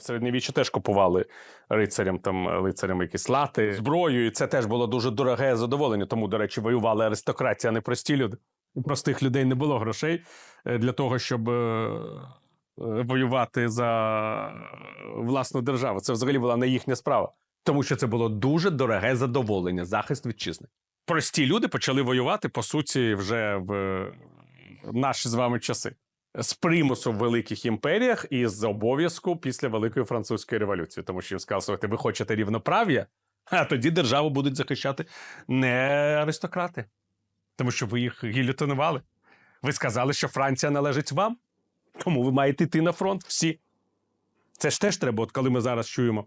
В середньовіччі теж купували рицарям там лицарям якісь лати, зброю, і це теж було дуже дороге задоволення. Тому, до речі, воювали аристократія, а не прості люди. У простих людей не було грошей е, для того, щоб е, е, воювати за власну державу. Це взагалі була не їхня справа, тому що це було дуже дороге задоволення, захист вітчизни. Прості люди почали воювати по суті вже в наші з вами часи з примусу в великих імперіях і з обов'язку після Великої французької революції, тому що їм сказали, слухайте, ви хочете рівноправ'я, а тоді державу будуть захищати не аристократи, тому що ви їх гілютинували. Ви сказали, що Франція належить вам, тому ви маєте йти на фронт всі. Це ж теж треба, от коли ми зараз чуємо